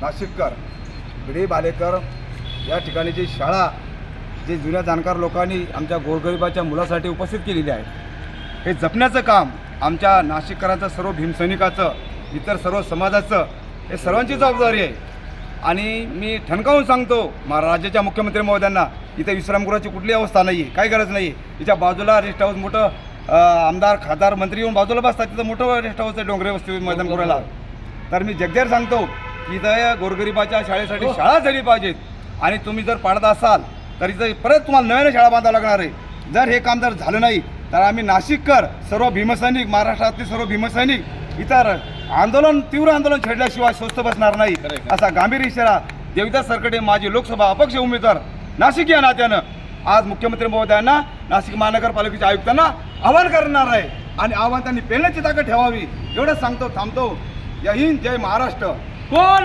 नाशिककर भिडे बालेकर या ठिकाणीची शाळा जे जुन्या जाणकार लोकांनी आमच्या गोरगरिबाच्या मुलासाठी उपस्थित केलेली आहे हे जपण्याचं काम आमच्या नाशिककरांचं सर्व भीमसैनिकाचं इतर सर्व समाजाचं हे सर्वांची जबाबदारी आहे. आणि मी ठणकावून सांगतो मा राज्याच्या मुख्यमंत्री महोदयांना इथे विश्रामगृहाची कुठली अवस्था नाही आहे काही गरज नाही आहे तिच्या बाजूला रेस्ट हाऊस मोठं आमदार खासदार मंत्री येऊन बाजूला बसतात तिथं मोठं रेस्ट हाऊस आहे डोंगरे वस्ती मैदान करायला तर मी जगजाहीर सांगतो इथं गोरगरिबाच्या शाळेसाठी शाळा झाली पाहिजेत आणि तुम्ही जर पाडत असाल तर इथं परत तुम्हाला नव्याने शाळा बांधावं लागणार आहे. जर हे काम जर झालं नाही तर आम्ही नाशिककर सर्व भीमसैनिक महाराष्ट्रातले सर्व भीमसैनिक इतर आंदोलन तीव्र आंदोलन छेडल्याशिवाय स्वस्त बसणार नाही. असा गांभीर इशारा देविदास सरकडे माजी लोकसभा अपक्ष उमेदवार नाशिक या नात्यानं आज मुख्यमंत्री महोदयांना नाशिक महानगरपालिकेच्या आयुक्तांना आवाहन करणार आहे. आणि आव्हान त्यांनी पेलण्याची ताकद ठेवावी. एवढंच सांगतो थांबतो. जय हिंद जय महाराष्ट्र. কোন